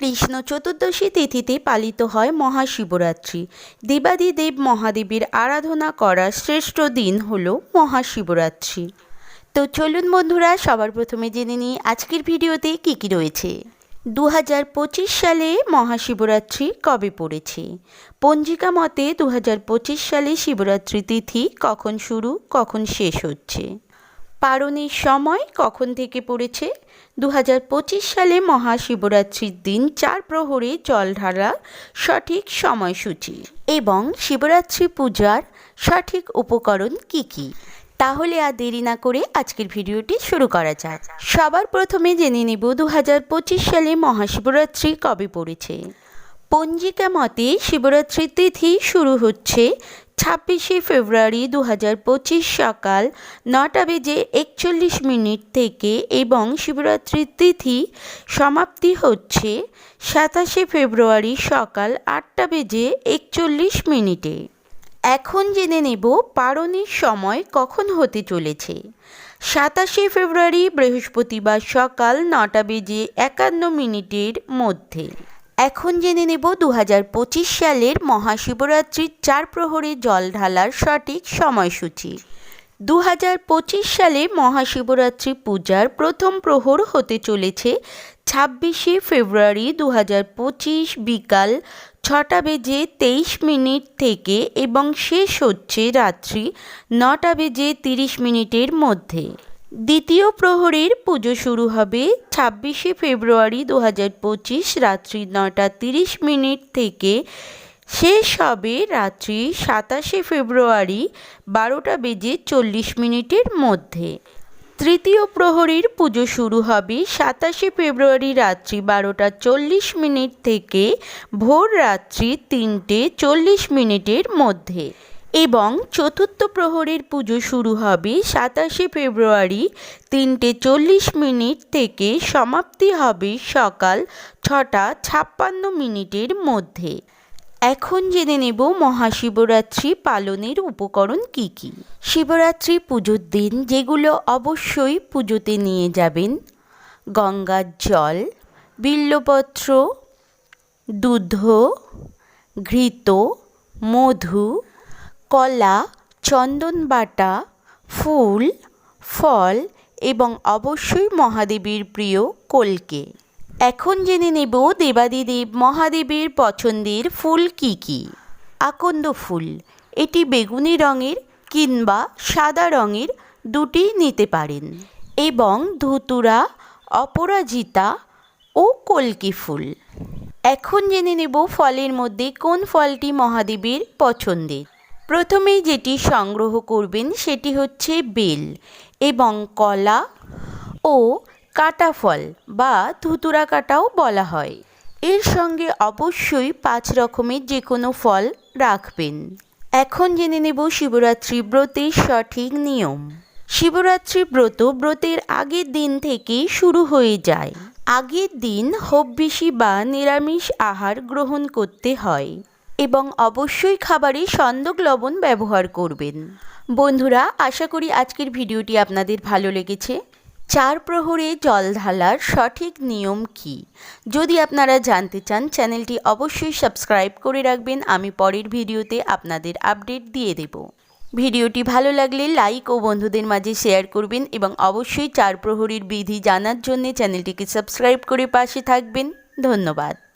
কৃষ্ণ চতুর্দশী তিথিতে পালিত হয় মহাশিবরাত্রি। দেবাদিদেব মহাদেবের আরাধনা করার শ্রেষ্ঠ দিন হল মহাশিবরাত্রি। তো চলুন বন্ধুরা, সবার প্রথমে জেনে নিই আজকের ভিডিওতে কী কী রয়েছে। দু হাজার পঁচিশ সালে মহাশিবরাত্রি কবে পড়েছে? পঞ্জিকা মতে দু হাজার পঁচিশ সালে শিবরাত্রি তিথি কখন শুরু, কখন শেষ হচ্ছে? পারণের সময় কখন থেকে পড়েছে? দু হাজার পঁচিশ সালে মহাশিবরাত্রির দিন চার প্রহরে জল ঢালা সঠিক সময়সূচি এবং শিবরাত্রি পূজার সঠিক উপকরণ কি কি? তাহলে আর দেরি না করে আজকের ভিডিওটি শুরু করা যাক। সবার প্রথমে জেনে নেব দু হাজার পঁচিশ সালে মহাশিবরাত্রি কবে পড়েছে। পঞ্জিকা মতে শিবরাত্রির তিথি শুরু হচ্ছে ছাব্বিশে ফেব্রুয়ারি দু হাজার পঁচিশ সকাল নটা বেজে একচল্লিশ মিনিট থেকে এবং শিবরাত্রির তিথি সমাপ্তি হচ্ছে সাতাশে ফেব্রুয়ারি সকাল আটটা বেজে একচল্লিশ মিনিটে। এখন জেনে নেব পারণের সময় কখন হতে চলেছে। সাতাশে ফেব্রুয়ারি বৃহস্পতিবার সকাল নটা বেজে একান্ন মিনিটের মধ্যে। এখন জেনে নেব দু হাজার পঁচিশ সালের মহাশিবরাত্রির চার প্রহরে জল ঢালার সঠিক সময়সূচি। দু হাজার পঁচিশ সালে মহাশিবরাত্রি পূজার প্রথম প্রহর হতে চলেছে ছাব্বিশে ফেব্রুয়ারি দু হাজার পঁচিশ বিকাল ছটা বেজে তেইশ মিনিট থেকে এবং শেষ হচ্ছে রাত্রি নটা বেজে তিরিশ মিনিটের মধ্যে। দ্বিতীয় প্রহরের পুজো শুরু হবে ছাব্বিশে ফেব্রুয়ারি দু হাজার পঁচিশ রাত্রি নটা তিরিশ মিনিট থেকে। শেষ হবে রাত্রি সাতাশে ফেব্রুয়ারি বারোটা বেজে চল্লিশ মিনিটের মধ্যে। তৃতীয় প্রহরীর পুজো শুরু হবে সাতাশে ফেব্রুয়ারি রাত্রি বারোটা চল্লিশ মিনিট থেকে। ভোর রাত্রি তিনটে চল্লিশ মিনিটের মধ্যে। এবং চতুর্থ প্রহরের পুজো শুরু হবে সাতাশে ফেব্রুয়ারি তিনটে চল্লিশ মিনিট থেকে সমাপ্তি হবে সকাল ছটা ছাপ্পান্ন মিনিটের মধ্যে। এখন জেনে নেব মহাশিবরাত্রি পালনের উপকরণ কি কি? শিবরাত্রি পুজোর দিন যেগুলো অবশ্যই পুজোতে নিয়ে যাবেন, গঙ্গার জল, বিল্লপত্র, দুধ, ঘৃত, মধু কলা, চন্দন বাটা, ফুল, ফল এবং অবশ্যই মহাদেবীর প্রিয় কলকে। এখন জেনে নেব দেবাদিদেব মহাদেবের পছন্দের ফুল কি কি। আকন্দ ফুল, এটি বেগুনি রঙের কিংবা সাদা রঙের দুটি নিতে পারেন এবং ধুতুরা, অপরাজিতা ও কলকি ফুল। এখন জেনে নেব ফলের মধ্যে কোন ফলটি মহাদেবের পছন্দের। প্রথমেই যেটি সংগ্রহ করবেন সেটি হচ্ছে বেল এবং কলা ও কাটা ফল বা ধুতুরা কাটাও বলা হয়। এর সঙ্গে অবশ্যই পাঁচ রকমের যে কোনো ফল রাখবেন। এখন জেনে নেব শিবরাত্রি ব্রতের সঠিক নিয়ম। শিবরাত্রি ব্রত ব্রতের আগের দিন থেকেই শুরু হয়ে যায়। আগের দিন হব্বিসি বা নিরামিষ আহার গ্রহণ করতে হয়। এবং অবশ্যই খাবারে সন্দক লবণ ব্যবহার করবেন। বন্ধুরা, আশা করি আজকের ভিডিওটি আপনাদের ভালো লেগেছে। চার প্রহরে জল ঢালার সঠিক নিয়ম কি? যদি আপনারা জানতে চান, চ্যানেলটি অবশ্যই সাবস্ক্রাইব করে রাখবেন। আমি পরের ভিডিওতে আপনাদের আপডেট দিয়ে দেব। ভিডিওটি ভালো লাগলে লাইক ও বন্ধুদের মাঝে শেয়ার করবেন এবং অবশ্যই চার প্রহরীর বিধি জানার জন্য চ্যানেলটিকে সাবস্ক্রাইব করে পাশে থাকবেন। ধন্যবাদ।